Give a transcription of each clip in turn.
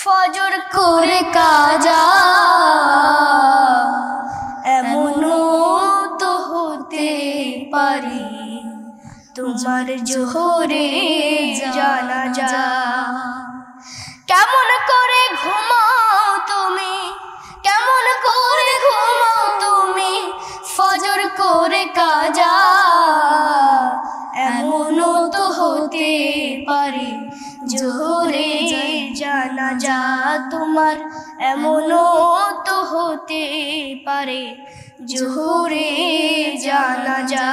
ফজর করে কাজা। এমনও তো হতে পারি তোমার জোহরে জানা যা কেমন করে ঘুমাও তোমার এমনও তো হতে পারে, জোহরে জানা যা।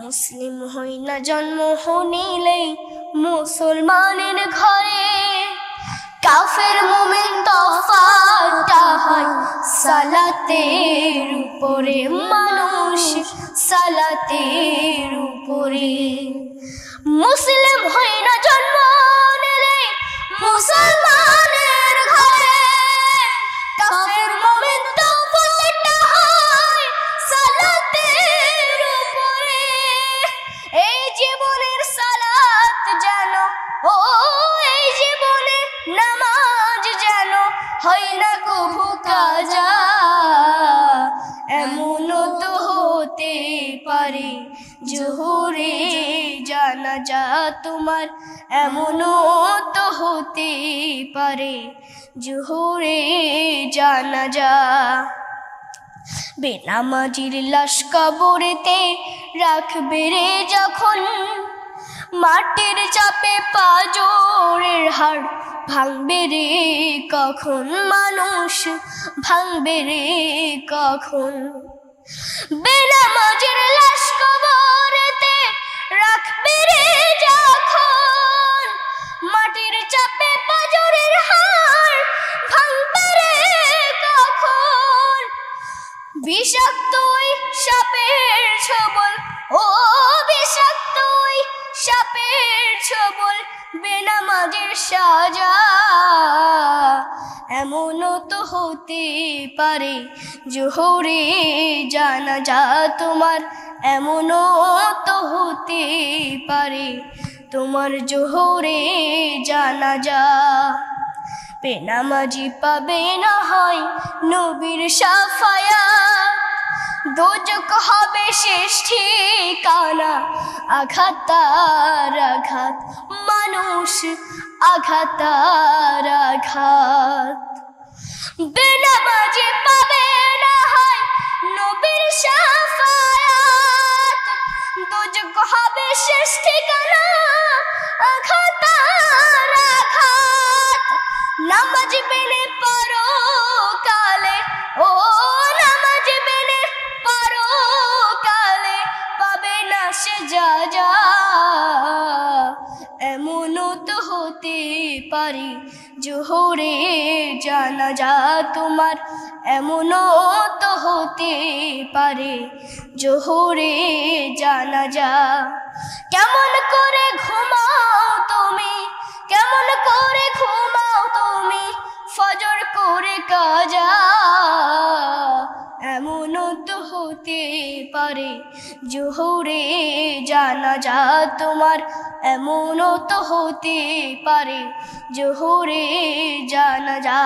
মুসলিম হই না জন্ম হনিলেই মুসলমানের ঘরে, কাফের মোমেন তফাটা হয় সালাতের উপরে, মানুষ সালাতের উপরে। মুসলিম হই না জন্ম নিলে মুসলমানের পারে জোহরে জানা যা তোমার, এমনও তো হতে পারে। জোহরে জানা যা। বেনামাজির লাশ কবরেতে রাখবে রে যখন, মাটির চাপে পাজরের হাড় ভাঙবে রে কখন? মানুষ ভাঙবে রে কখন? বেনামাজির লাশ কবরেতে রাখবে রে যখন। মাটির চাপে পাজরের হাড় ভাঙবে রে কখন। বিষাক্তই সাপের ছবল, ও বিষাক্তই সাপের ছবল বেনামাজের সাজা এমনও তো হতে পারে, জোহরে জানা যা তোমার, এমনও তো হতে পারে, তোমার জোহরে জানা যা। বেনামাজি পাবে না হয় নবীর সাফায়া দোজক হবে শেষ ঠিকানা আঘাত তার আঘাত, মানুষ আঘাত তার আঘাত। বেনামাজি পাবে না হয় নবীর সাফায়াত দোজক হবে শেষ ঠিকানা, আঘাত আঘাত। নামাজ পারো কালে, ও নামাজ পারো কালে, পাবে না সে যা তো হতে পারে জোহরে জানা যা তোমার এমনও তো হতে পারে। জোহরে জানা যা কেমন করে তো হতে পারে। জোহরে জানা যা তোমার এমনও তো হতে পারে। জোহরে জানা যা